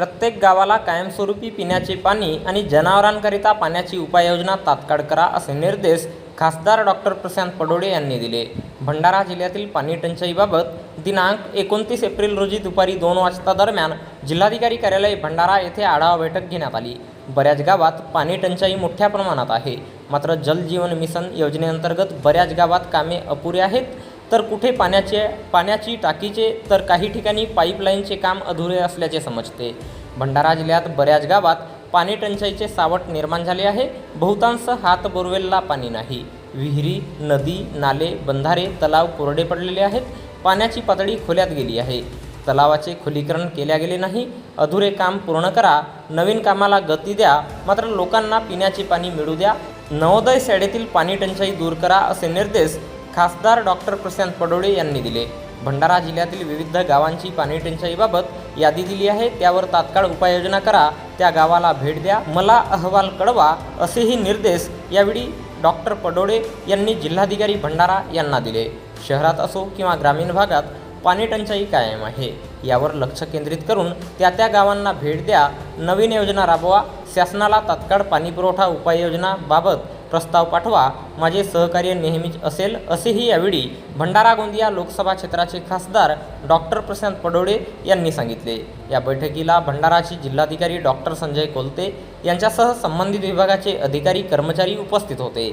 प्रत्येक गावाला कायमस्वरूपी पिण्याचे पाणी आणि जनावरांकरिता पाण्याची उपाययोजना तात्काळ करा असे निर्देश खासदार डॉक्टर प्रशांत पडोळे यांनी दिले. भंडारा जिल्ह्यातील पाणी टंचाईबाबत दिनांक एकोणतीस एप्रिल रोजी दुपारी दोन वाजता दरम्यान जिल्हाधिकारी कार्यालय भंडारा येथे आढावा बैठक घेण्यात आली. बऱ्याच गावात पाणी टंचाई मोठ्या प्रमाणात आहे. मात्र जल जीवन मिशन योजनेअंतर्गत बऱ्याच गावात कामे अपुरी आहेत. तर कुठे पाण्याचे पाण्याची टाकीचे तर काही ठिकाणी पाईपलाईनचे काम अधुरे असल्याचे समजते. भंडारा जिल्ह्यात बऱ्याच गावात पाणी टंचाईचे सावट निर्माण झाले आहे. बहुतांश हात बोरवेलला पाणी नाही. विहिरी नदी नाले बंधारे तलाव कोरडे पडलेले आहेत. पाण्याची पातळी खोल्यात गेली आहे. तलावाचे खोलीकरण केल्या गेले नाही. अधुरे काम पूर्ण करा. नवीन कामाला गती द्या. मात्र लोकांना पिण्याचे पाणी मिळू द्या. नवोदय शाळेतील पाणी टंचाई दूर करा असे निर्देश खासदार डॉक्टर प्रशांत पडोळे यांनी दिले. भंडारा जिल्ह्यातील विविध गावांची पाणी टंचाईबाबत यादी दिली आहे. त्यावर तात्काळ उपाययोजना करा. त्या गावाला भेट द्या. मला अहवाल कळवा असेही निर्देश यावेळी डॉक्टर पडोळे यांनी जिल्हाधिकारी भंडारा यांना दिले. शहरात असो किंवा ग्रामीण भागात पाणी टंचाई कायम आहे. यावर लक्ष केंद्रित करून त्या त्या गावांना भेट द्या. नवीन योजना राबवा. शासनाला तात्काळ पाणीपुरवठा उपाययोजनाबाबत प्रस्ताव पाठवा माझे सहकार्य नेहमीच असेल असेही यावेळी भंडारा गोंदिया लोकसभा क्षेत्राचे खासदार डॉक्टर प्रशांत पडोळे यांनी सांगितले. या बैठकीला भंडाराचे जिल्हाधिकारी डॉक्टर संजय कोलते यांच्यासह संबंधित विभागाचे अधिकारी कर्मचारी उपस्थित होते.